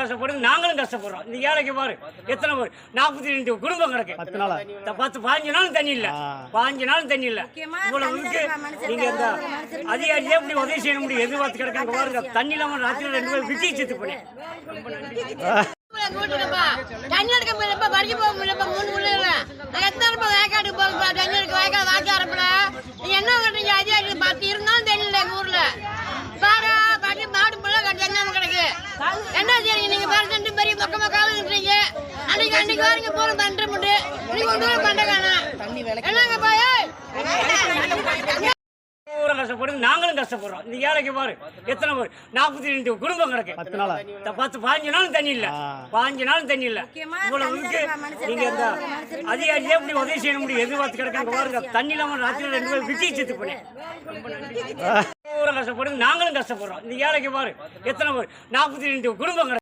கஷ்டப்படுது நாங்களும் கஷ்டப்படுறோம் இந்த ஏழைக்கு பாரு எத்தனை பேர் நாற்பத்தி ரெண்டு குடும்பம் கிடக்கு பத்து நாளா பாஞ்சு நாளும் தண்ணி இல்ல. பாஞ்சு நாளும் தண்ணி இல்ல முக்கியமா இவ்வளவு தண்ணி இருக்கு இருக்கிற மனுஷன் நீங்க இந்த அதிகாரியே எப்படி உதவி செய்ய முடியும் எதிர்பார்த்து கிடக்காங்க பாருங்க தண்ணி இல்லாம ராத்திரி ரெண்டு பேரும் விக்கி செத்து போனேன் கூட்டிடுப்பா தண்ணி எடுக்க முடியலப்பா படிக்க போக முடியலப்பா பேர் தண்டு பெரிய பக்கமா காவல்ன்றீங்க அன்னைக்கு அன்னைக்கு வாருங்க போற பண்ற முட்டு. நீங்க ஒன்று பண்ண காணும் என்னங்க பாய் பூரா நாங்களும் கஷ்டப்படுறோம். இந்த ஏழைக்கு பாரு. எத்தனை பேர்? நாற்பத்தி ரெண்டு குடும்பம் கிடக்கு. பத்து நாளா? பத்து பாஞ்சு நாளும் தண்ணி இல்ல. பாஞ்சு நாளும் தண்ணி இல்ல. முக்கியமா இவ்வளவு தண்ணி இருக்கு. இருக்கிற மனுஷன் நீங்க இந்த அதிகாரியே எப்படி உதவி செய்ய முடியும்? எதிர்பார்த்து கிடக்காங்க பாருங்க. தண்ணி இல்லாம ராத்திரி ரெண்டு பேரும் விக்கி செத்து போனேன். பூரா கஷ்டப்படுது நாங்களும் கஷ்டப்படுறோம். இந்த ஏழைக்கு பாரு. எத்தனை பேர்? நாற்பத்தி ரெண்டு குடும்பம் கிடக்கு.